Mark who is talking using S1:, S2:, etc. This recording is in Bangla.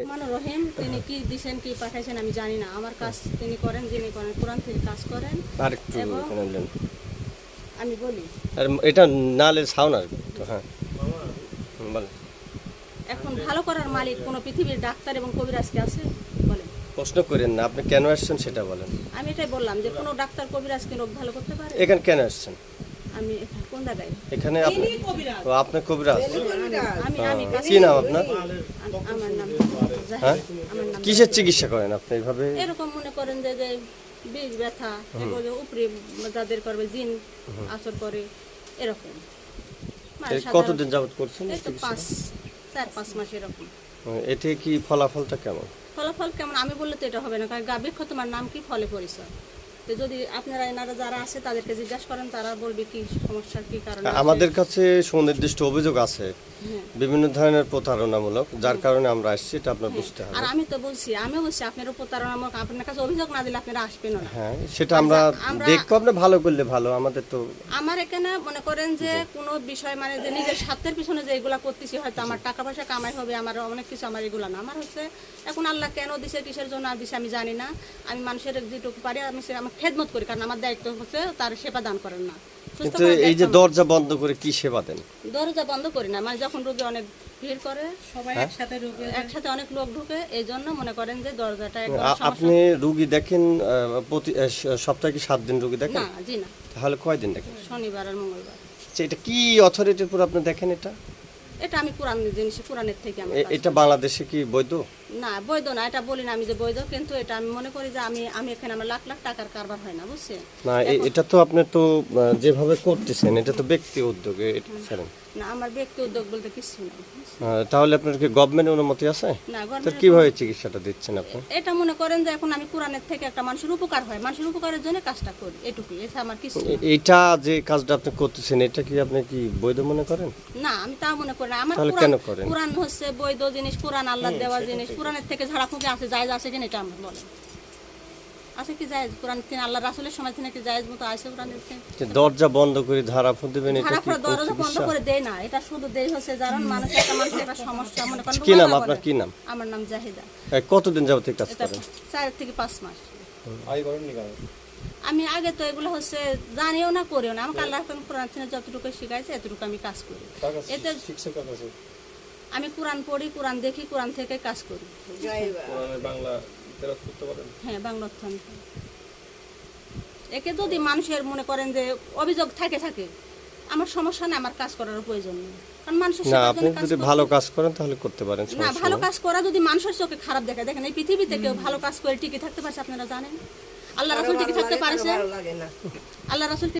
S1: রহমান রহিম তিনি কি দিছেন কি পাঠাইছেন আমি জানি না। আমার কাজ তিনি করেন যিনি করেন কোরআন থেকে কাজ করেন।
S2: আর একটু।
S1: আমি বলি।
S2: আর এটা নালে ছাও না তো হ্যাঁ। বলেন।
S1: এখন ভালো করার মালিক কোনো পৃথিবীর ডাক্তার এবং কবিরাজ কি আছে? বলেন।
S2: প্রশ্ন করেন না আপনি কেন আসছেন সেটা বলেন।
S1: আমি এটাই বললাম যে কোনো ডাক্তার কবিরাজ কি রোগ ভালো করতে পারে?
S2: এখানে কেন আসছেন?
S1: আমি এখানে কোন জায়গায়
S2: এখানে আপনি কবিরাজ।
S1: আমি আমি
S2: কি নাম আপনার?
S1: আমার নাম
S2: হ্যাঁ? কিসের চিকিৎসা করেন আপনি এইভাবে?
S1: এরকম মনে করেন যে যে বীজ ব্যথা এগুলো উপরে যাদের করবে জিন আসর করে এরকম। মানে
S2: কতদিন যাবত করছেন
S1: এই তো পাঁচ চার পাঁচ মাস এরকম।
S2: এতে কি ফলাফলটা কেমন?
S1: ফলাফল কেমন? আমি বললে তো এটা হবে না। কারণ গাভীর তোমার নাম কি? ফলে পরিচয়। যদি আপনারা এনারা যারা আছে তাদেরকে জিজ্ঞাসা করেন, তারা বলবে কি সমস্যা কি কারণে
S2: আমাদের কাছে সুনির্দিষ্ট অভিযোগ আছে। বিভিন্ন ধরনের প্রতারণামূলক যার কারণে আমরা আসছি এটা আপনার বুঝতে হবে।
S1: আর আমি তো বলছি আমিও বলছি আপনার প্রতারণামূলক আপনার কাছে অভিযোগ না দিলে আপনারা আসবেন না।
S2: হ্যাঁ সেটা আমরা
S1: আচ্ছা, আমরা-
S2: দেখব আপনি ভালো করলে ভালো আমাদের তো
S1: আমার এখানে মনে করেন যে কোনো বিষয় মানে যে নিজের স্বার্থের পিছনে যে এগুলা করতেছি হয়তো আমার টাকা পয়সা কামাই হবে আমার অনেক কিছু আমার এগুলা না। আমার হচ্ছে এখন আল্লাহ কেন দিছে কিসের জন্য আর দিছে আমি জানি না। আমি মানুষের যেটুকু পারি আমি সে আমার খেদমত করি কারণ আমার দায়িত্ব হচ্ছে তার সেবা দান করেন না।
S2: কিন্তু এই যে দরজা বন্ধ করে কি সেবা দেন?
S1: দরজা বন্ধ করি না মানে যখন রোগী অনেক ভিড় করে সবাই
S2: হ্যাঁ?
S1: একসাথে ঢুকে একসাথে অনেক লোক ঢুকে এই জন্য মনে করেন যে দরজাটা একদম সমস্যা-
S2: আপনি রোগী দেখেন আহ, প্রতি সপ্তাহে কি সাত দিন রোগী দেখেন?
S1: না জি না।
S2: তাহলে কয়দিন দেখেন?
S1: শনিবার আর মঙ্গলবার।
S2: আচ্ছা, এটা কি অথরিটির উপর আপনি দেখেন এটা?
S1: এটা আমি কোরআন জিনিস কোরআনের থেকে আমি
S2: এটা বাংলাদেশে কি বৈধ?
S1: না বৈধ না এটা বলি না আমি যে বৈধ কিন্তু এটা আমি মনে করি যে আমি আমি এখানে আমার লাখ লাখ টাকার কারবার হয় না বুঝছেন?
S2: না এটা তো আপনি তো যেভাবে করতেছেন এটা তো ব্যক্তি উদ্যোগে ছাড়েন।
S1: না আমার ব্যক্তি উদ্যোগ বলতে কিছু
S2: আহ, তাহলে আপনার কি গভর্নমেন্ট অনুমতি আছে?
S1: না
S2: তো কীভাবে চিকিৎসাটা দিচ্ছেন আপনি?
S1: এটা মনে করেন যে এখন আমি কোরআনের থেকে একটা মানুষের উপকার হয় মানুষের উপকারের জন্য কাজটা করি এটুকুই এটা আমার কিছু না।
S2: এটা যে কাজটা আপনি করতেছেন এটা কি আপনি কি বৈধ মনে করেন?
S1: না আমি তা মনে করি না আমার কোরআন কোরআন হচ্ছে বৈধ জিনিস কোরআন আল্লাহ দেওয়া জিনিস কোরআনের থেকে ঝাড়াফুঁকি আছে জায়েজ আছে কিনা এটা আমার বলেন। আছে কি জায়েজ? কোরআন থেকে আল্লাহ রাসুলের সময় থেকে কি জায়েজ মতো আছে
S2: যে দরজা বন্ধ করে ধারা ফুঁ দেবেন এটা কি
S1: দরজা বন্ধ করে দেয় না এটা শুধু দেয় হচ্ছে যারা মানুষ একটা মানুষের একটা সমস্যা মনে করেন
S2: কি নাম আপনার? কি নাম?
S1: আমার নাম জাহিদা।
S2: এই কতদিন যাবত কাজ করেন?
S1: চার থেকে পাঁচ মাস। আমি আগে তো এগুলো হচ্ছে জানিও না করিও না। আমাকে আল্লাহ কোরআন থেকে যতটুকু শিখাইছে এতটুকু আমি কাজ করি। এতে আমি কোরআন পড়ি কোরআন দেখি কোরআন থেকে কাজ করি। হ্যাঁ বাংলা অর্থ আমি একে যদি মানুষের মনে করেন যে অভিযোগ থাকে থাকে আমার সমস্যা নেই আমার কাজ করার প্রয়োজন নেই। কারণ মানুষের
S2: না আপনি যদি ভালো কাজ করেন তাহলে করতে পারেন
S1: না ভালো কাজ করা যদি মানুষের চোখে খারাপ দেখে দেখেন এই পৃথিবীতে কেউ ভালো কাজ করে টিকে থাকতে পারছে আপনারা জানেন? আল্লাহ রাসুল টিকে থাকতে পারছে? আল্লাহ রাসুল